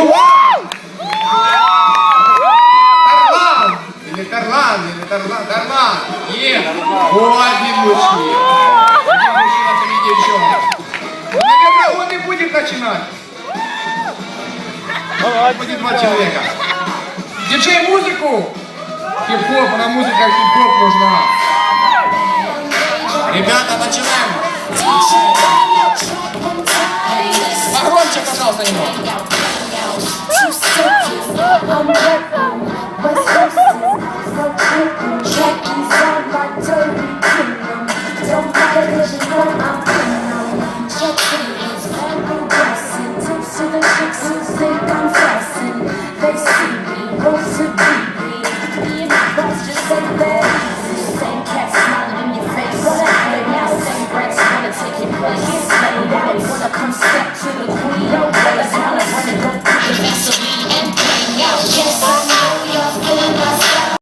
Ну, you won! Тарлан! Или Тарлан, или Тарлан, Тарлан! Е! Вот один мужчина! Один мужчина среди девчонок. Наверное, он и будет начинать. Будет два человека. Диджей музыку! Хип-хоп, она музыка хип-хоп нужна. Ребята, начинаем! Погромче, пожалуйста, немного. else. You